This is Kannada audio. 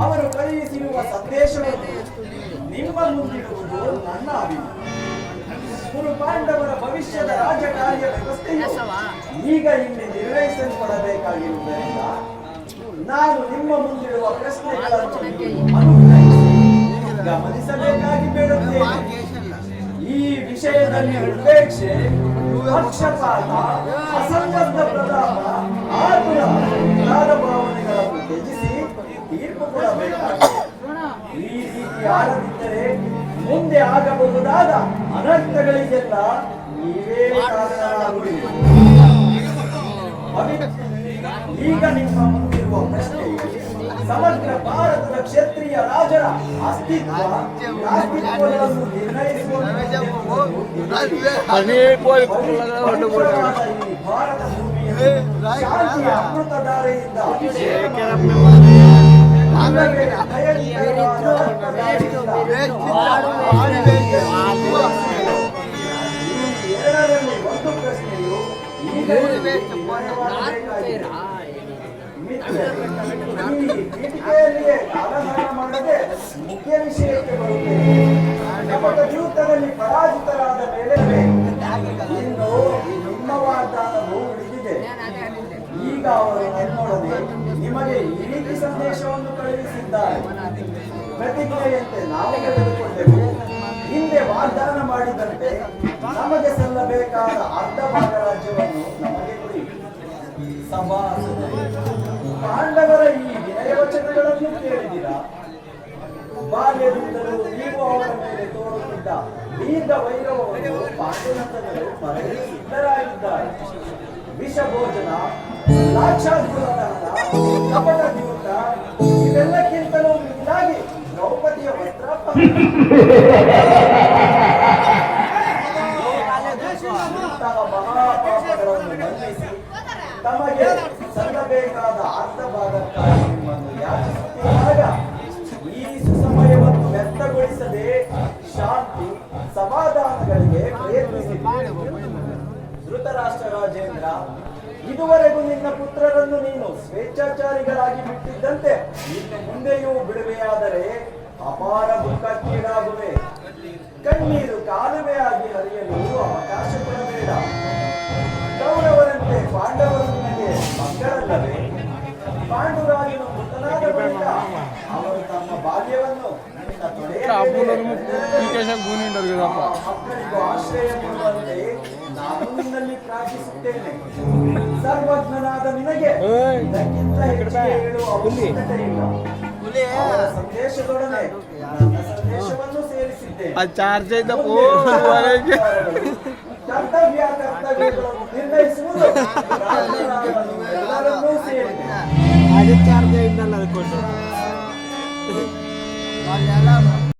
ಅವರು ಕಳುಹಿಸಿರುವ ಸಂದೇಶವನ್ನು ನಿಮ್ಮ ಮುಂದಿಡುವುದು ನನ್ನ ಅಭಿಮಾನ ಗುರು ಪಾಂಡವರ ಭವಿಷ್ಯದ ರಾಜಕಾರ್ಯ ವ್ಯವಸ್ಥೆಯು ಈಗ ಇಲ್ಲಿ ನಿರ್ಣಯಿಸಲ್ಪಡಬೇಕಾಗಿರುವುದರಿಂದ ನಾನು ನಿಮ್ಮ ಮುಂದಿರುವ ಪ್ರಶ್ನೆಗಳನ್ನು ಗಮನಿಸಬೇಕಾಗಿ ಬೇಡುತ್ತೇನೆ. ಈ ವಿಷಯದಲ್ಲಿ ಉಪೇಕ್ಷೆ ಪಕ್ಷಪಾತ ಅಸಂಬದ್ಧ ಪ್ರತಾಪ ಆತುರ ಮುಂತಾದ ಆಡದಿದ್ದರೆ ಮುಂದೆ ಆಗಬಹುದಾದ ಅನರ್ಥಗಳಿಗೆಲ್ಲ ನೀವೇ ಕಾರಣರಾಗುವಿರಿ. ಈಗ ನಿಮ್ಮ ಮುಂದಿರುವ ಪ್ರಶ್ನೆ ಸಮಗ್ರ ಭಾರತದ ಕ್ಷತ್ರಿಯ ರಾಜರ ಅಸ್ತಿತ್ವ ನಿರ್ಣಯಿಸುವ ಈ ಭಾರತ ಶಾಂತಿಯ ಅಮೃತಧಾರೆಯಿಂದ. ಕಾಲಹರಣ ಮಾಡದೆ ಮುಖ್ಯ ವಿಷಯಕ್ಕೆ ಬರುತ್ತೇವೆ ಕಪಟ ಜೂತದಲ್ಲಿ ಪರಾಜಿತರಾದ ಮೇಲೆ ಇನ್ನು ನಿಮ್ಮ ವಾಗ್ದಾನವು ಉಳಿದಿದೆ ಈಗ ಅವರು ನನ್ನೊಡನೆ ನಿಮಗೆ ಈ ರೀತಿ ಸಂದೇಶವನ್ನು ಕಳುಹಿಸಿದ್ದಾರೆ. ಪ್ರತಿಜ್ಞೆಯಂತೆ ನಾವು ತೆಗೆದುಕೊಂಡೆವು. ಹಿಂದೆ ವಾಗ್ದಾನ ಮಾಡಿದಂತೆ ನಮಗೆ ಸಲ್ಲಬೇಕಾದ ಅರ್ಧ ಭಾಗ ರಾಜ್ಯವನ್ನು ನಮಗೆ ಕೊಡಿ. ಈ ವಿನಯವಚನಗಳನ್ನು ಕೇಳಿದಿರಾ ಬಾಲ್ಯದಿಂದಲೂ ನೀವು ಅವರ ಮೇಲೆ ತೋರುತ್ತಿದ್ದ ದೀರ್ಘ ವೈರವವನ್ನು ಪಾಂಡುನಂದನರು ಮರಳಿ ಸಿದ್ಧರಾಗಿದ್ದಾರೆ ವಿಷ ಭೋಜನ ಕಪಟ ದ್ಯೂತ ಇವೆಲ್ಲಕ್ಕಿಂತಲೂ ಮಿಗಿಲಾಗಿ ದ್ರೌಪದಿಯ ವಸ್ತ್ರ ತಮಗೆ ಸಲ್ಲಬೇಕಾದ ಅರ್ಥ ಭಾಗಕ್ಕಾಗಿ ಯಾಚಿಸುತ್ತಿರುವಾಗ ಈ ಸುಸಮಯವನ್ನು ವ್ಯರ್ಥಗೊಳಿಸದೆ ಶಾಂತಿ, ಸಮಾಧಾನಗಳಿಗೆ ಧೃತರಾಷ್ಟ್ರ ರಾಜೇಂದ್ರ ಇದುವರೆಗೂ ನಿನ್ನ ಪುತ್ರರನ್ನು ನೀನು ಸ್ವೇಚ್ಛಾಚಾರಿಗಳಾಗಿ ಬಿಟ್ಟಿದ್ದಂತೆ ಇನ್ನು ಮುಂದೆಯೂ ಬಿಡುವೆಯಾದರೆ ಅಪಾರ ದುಃಖಕ್ಕೀಡಾಗುವೆ ಕಣ್ಣೀರು ಕಾಲುವೆಯಾಗಿ ಇಲ್ಲ ಅವರ ಸಂದೇಶದೊಡನೆ ನನ್ನ ಸಂದೇಶವನ್ನು ಆ ಚಾರ್ಜ್ ಐತ ಕರ್ತವ್ಯ ಕರ್ತವ್ಯಗಳನ್ನು ನಿರ್ಣಯಿಸುವುದು ಅದು ಚಾರ್ಜ್ ಐತಲ್ಲ ಅದು ಕೊಟ್ಟು. Olha lá, mano.